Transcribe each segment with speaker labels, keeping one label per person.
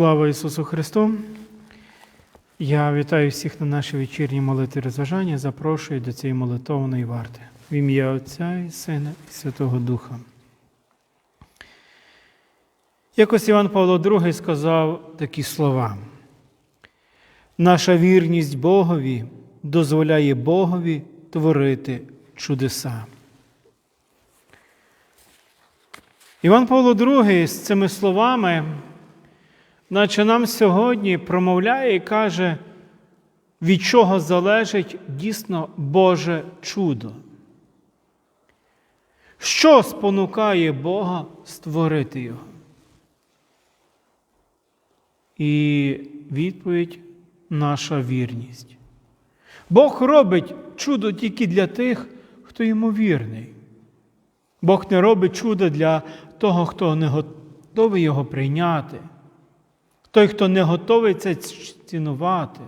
Speaker 1: Слава Ісусу Христу! Я вітаю всіх на нашій вечірній молитві розважання. Запрошую до цієї молитовної варти. В ім'я Отця і Сина і Святого Духа. Якось Іван Павло II сказав такі слова. Наша вірність Богові дозволяє Богові творити чудеса. Іван Павло II з цими словами, наче нам сьогодні промовляє і каже, від чого залежить дійсно Боже чудо. Що спонукає Бога створити його? І відповідь наша вірність. Бог робить чудо тільки для тих, хто йому вірний. Бог не робить чудо для того, хто не готовий його прийняти, той, хто не готовий це цінувати.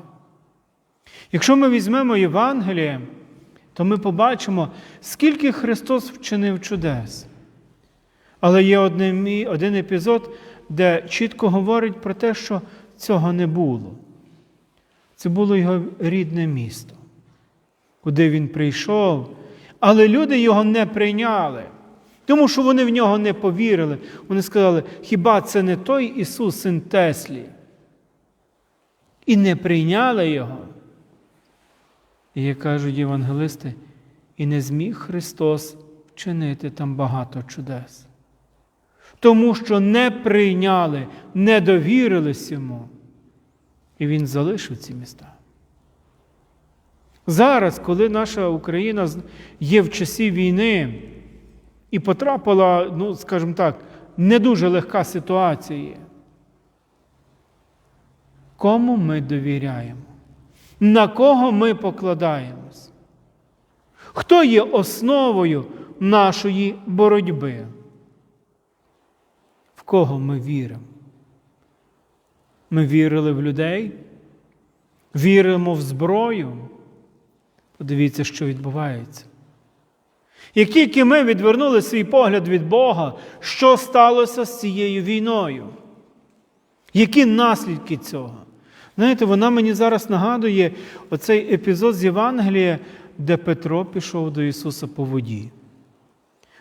Speaker 1: Якщо ми візьмемо Євангеліє, то ми побачимо, скільки Христос вчинив чудес. Але є один, один епізод, де чітко говорить про те, що цього не було. Це було його рідне місто, куди він прийшов, але люди його не прийняли. Тому що вони в нього не повірили. Вони сказали, хіба це не той Ісус, син Теслі? І не прийняли Його. І як кажуть євангелисти, і не зміг Христос вчинити там багато чудес. Тому що не прийняли, не довірились йому. І Він залишив ці міста. Зараз, коли наша Україна є в часі війни, і потрапила, ну, скажімо так, не дуже легка ситуація. Кому ми довіряємо? На кого ми покладаємось? Хто є основою нашої боротьби? В кого ми віримо? Ми вірили в людей, віримо в зброю. Подивіться, що відбувається. Як тільки ми відвернули свій погляд від Бога, що сталося з цією війною? Які наслідки цього? Знаєте, вона мені зараз нагадує оцей епізод з Євангелія, де Петро пішов до Ісуса по воді.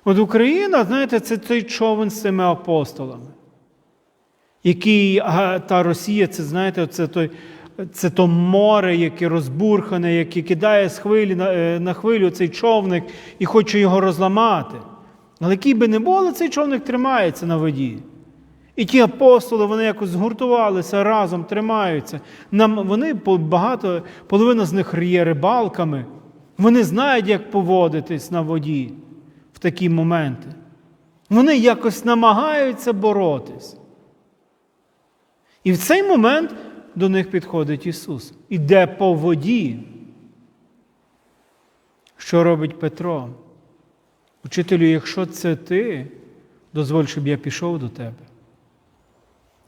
Speaker 1: От Україна, знаєте, це той човен з цими апостолами. Який, а та Росія, це знаєте, це той це то море, яке розбурхане, яке кидає з хвилі на, на хвилю цей човник і хоче його розламати. Але який би не було, цей човник тримається на воді. І ті апостоли, вони якось згуртувалися разом, тримаються. Нам, Вони багато, половина з них є рибалками. Вони знають, як поводитись на воді в такі моменти. Вони якось намагаються боротись. І в цей момент до них підходить Ісус. Іде по воді. Що робить Петро? Учителю, якщо це ти, дозволь, щоб я пішов до тебе.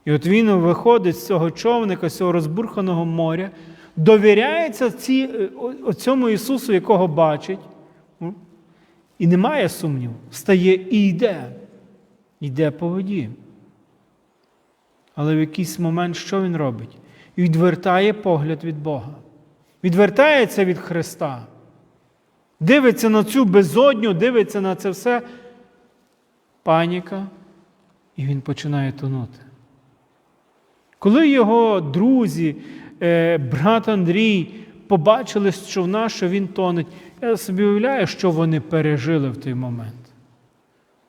Speaker 1: І от він виходить з цього човника, з цього розбурханого моря, довіряється ці, цьому Ісусу, якого бачить, і немає сумніву, стає і йде, йде по воді. Але в якийсь момент що він робить? І відвертає погляд від Бога. Відвертається від Христа. Дивиться на цю безодню, дивиться на це все. Паніка, і він починає тонути. Коли його друзі, е, брат Андрій, побачили з човна, що він тонеть, я собі уявляю, що вони пережили в той момент.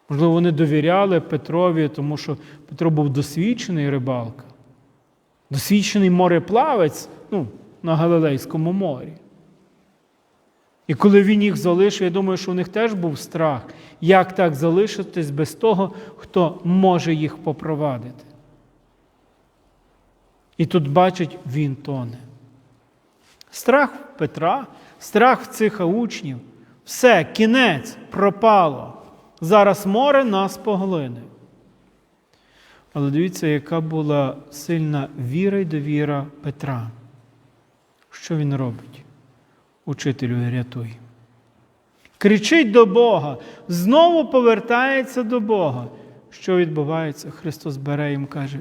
Speaker 1: Можливо, вони довіряли Петрові, тому що Петро був досвідчений рибалка досвідчений мореплавець ну, на Галилейському морі. І коли він їх залишив, я думаю, що у них теж був страх, як так залишитись без того, хто може їх попровадити. І тут бачить, він тоне. Страх Петра, страх цих учнів. Все, кінець пропало. Зараз море нас поглине. Але дивіться, яка була сильна віра й довіра Петра. Що він робить? Учителю рятуй. Кричить до Бога, знову повертається до Бога. Що відбувається? Христос бере їм каже: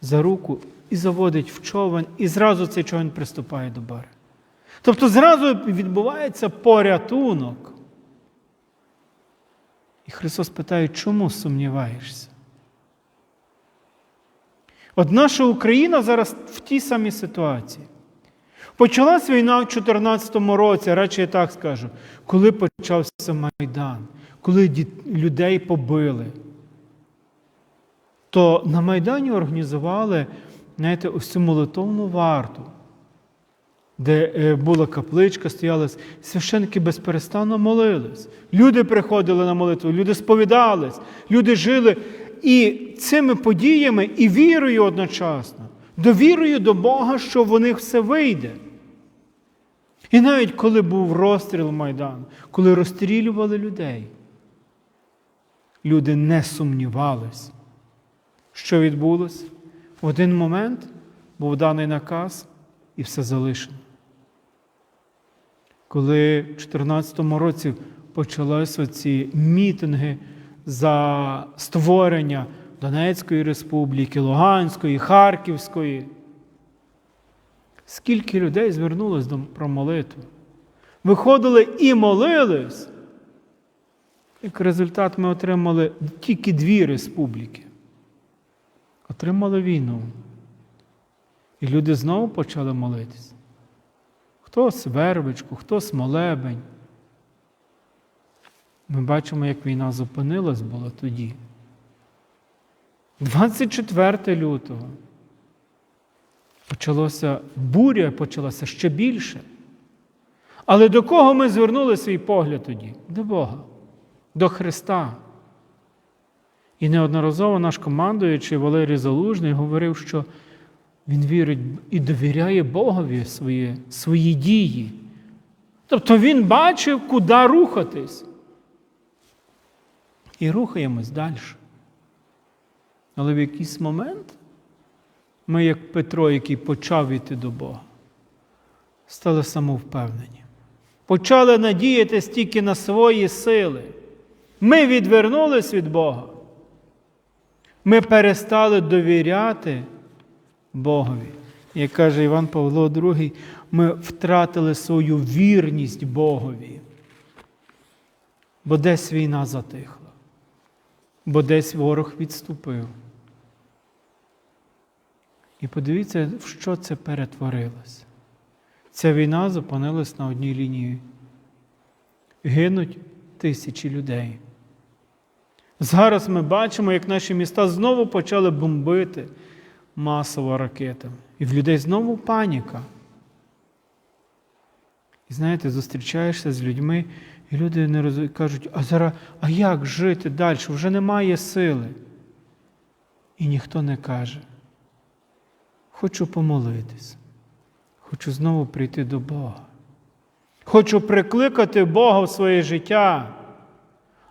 Speaker 1: за руку і заводить в човен, і зразу цей човен приступає до бари. Тобто зразу відбувається порятунок. І Христос питає, чому сумніваєшся? От наша Україна зараз в тій самій ситуації. Почалась війна в 2014 році, радше я так скажу, коли почався Майдан, коли людей побили. То на Майдані організували, знаєте, ось цю молитовну варту, де е, була капличка, стояли священники безперестанно молились. Люди приходили на молитву, люди сповідались, люди жили і цими подіями, і вірою одночасно, довірою до Бога, що в них все вийде. І навіть коли був розстріл Майдану, коли розстрілювали людей, люди не сумнівались, що відбулося. В один момент був даний наказ і все залишено. Коли в 2014 році почалися ці мітинги за створення Донецької республіки, Луганської, Харківської, скільки людей звернулось до про молитву? Виходили і молились. Як результат, ми отримали тільки дві республіки. Отримали війну. І люди знову почали молитись. Хтось вервичку, хтось молебень. Ми бачимо, як війна зупинилась була тоді. 24 лютого почалося буря, почалася ще більше. Але до кого ми звернули свій погляд тоді? До Бога, до Христа. І неодноразово наш командуючий Валерій Залужний говорив, що він вірить і довіряє Богові свої, свої дії. Тобто він бачив, куди рухатись. І рухаємось далі. Але в якийсь момент ми, як Петро, який почав йти до Бога, стали самовпевнені. Почали надіятися тільки на свої сили. Ми відвернулись від Бога. Ми перестали довіряти Богові. Як каже Іван Павло II, ми втратили свою вірність Богові. Бо десь війна затихла, бо десь ворог відступив. І подивіться, в що це перетворилось. Ця війна зупинилась на одній лінії. Гинуть тисячі людей. Зараз ми бачимо, як наші міста знову почали бомбити масово ракетами. І в людей знову паніка. І знаєте, зустрічаєшся з людьми, і люди не роз... кажуть, а зараз, а як жити далі? Вже немає сили. І ніхто не каже. Хочу помолитись. Хочу знову прийти до Бога. Хочу прикликати Бога в своє життя.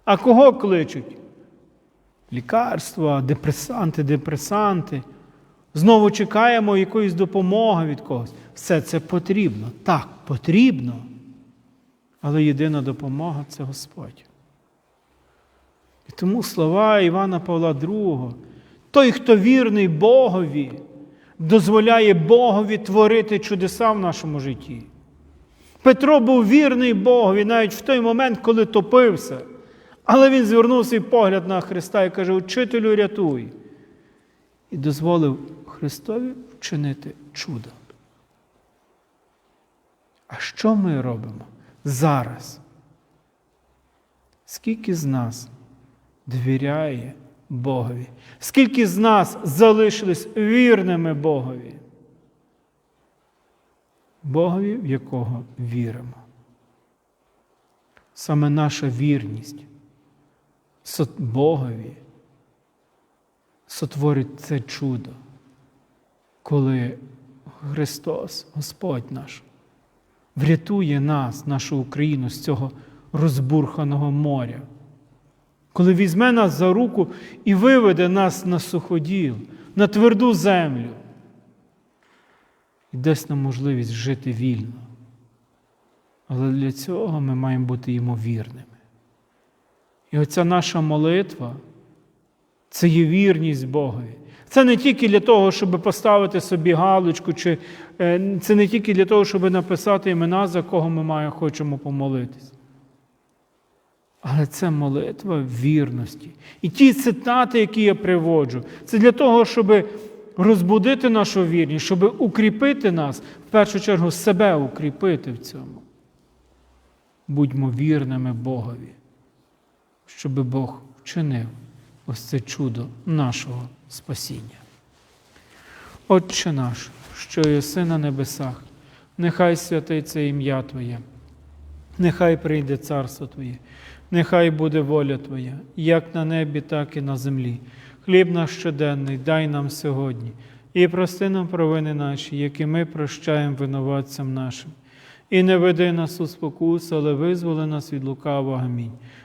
Speaker 1: А кого кличуть? Лікарства, депресанти, депресанти. Знову чекаємо якоїсь допомоги від когось. Все це потрібно. Так, потрібно. Але єдина допомога це Господь. І тому слова Івана Павла II, той, хто вірний Богові, дозволяє Богові творити чудеса в нашому житті. Петро був вірний Богові навіть в той момент, коли топився. Але він звернув свій погляд на Христа і каже: Учителю, рятуй. І дозволив Христові вчинити чудо. А що ми робимо зараз? Скільки з нас довіряє Богові? Скільки з нас залишились вірними Богові? Богові, в якого віримо. Саме наша вірність Богові сотворить це чудо, коли Христос, Господь наш, врятує нас, нашу Україну з цього розбурханого моря, коли візьме нас за руку і виведе нас на суходіл, на тверду землю і дасть нам можливість жити вільно. Але для цього ми маємо бути йому вірними. І оця наша молитва це є вірність Богові. Це не тільки для того, щоб поставити собі галочку, чи е, це не тільки для того, щоб написати імена, за кого ми маємо, хочемо помолитись. Але це молитва вірності. І ті цитати, які я приводжу, це для того, щоб розбудити нашу вірність, щоб укріпити нас, в першу чергу себе укріпити в цьому. Будьмо вірними Богові, щоб Бог вчинив ось це чудо нашого спасіння. Отче наш, що єси на небесах, нехай святиться ім'я Твоє, нехай прийде царство Твоє, нехай буде воля Твоя, як на небі, так і на землі. Хліб наш щоденний дай нам сьогодні, і прости нам провини наші, які ми прощаємо винуватцям нашим. І не веди нас у спокусу, але визволи нас від лукавого. Амінь.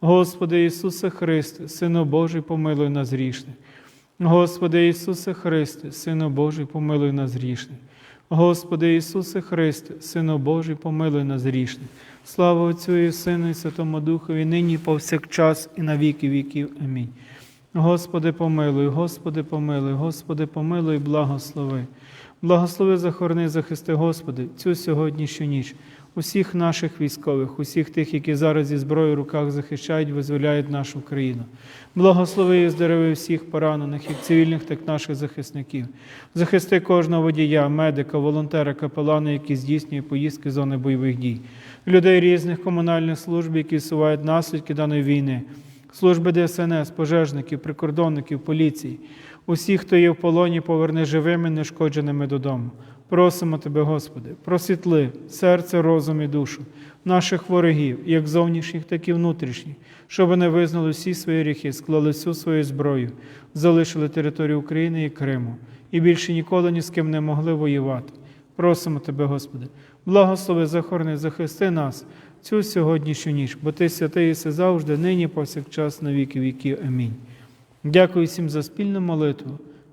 Speaker 1: Господи Ісусе Христе, Сину Божий, помилуй нас грішних. Господи Ісусе Христе, Сину Божий, помилуй нас грішних. Господи Ісусе Христе, Сину Божий, помилуй нас грішних. Слава Отцю і Сину, і Святому Духові, нині повсякчас, і на віки віків. Амінь. Господи, помилуй, Господи, помилуй, Господи, помилуй, благослови. Благослови, захорони, захисти, Господи, цю сьогоднішню ніч, усіх наших військових, усіх тих, які зараз зі зброєю в руках захищають, визволяють нашу країну. Благослови і здорови всіх поранених, як цивільних, так і наших захисників. Захисти кожного водія, медика, волонтера, капелана, які здійснює поїздки зони бойових дій, людей різних комунальних служб, які сувають наслідки даної війни служби ДСНС, пожежників, прикордонників, поліції, усіх, хто є в полоні, поверни живими, нешкодженими додому. Просимо Тебе, Господи, просвітли серце, розум і душу наших ворогів, як зовнішніх, так і внутрішніх, щоб вони визнали всі свої гріхи, склали всю свою зброю, залишили територію України і Криму і більше ніколи ні з ким не могли воювати. Просимо Тебе, Господи, благослови, захорони, захисти нас цю сьогоднішню ніч, бо Ти святий єси завжди, нині, повсякчас, на віки віків. Амінь. Дякую всім за спільну молитву.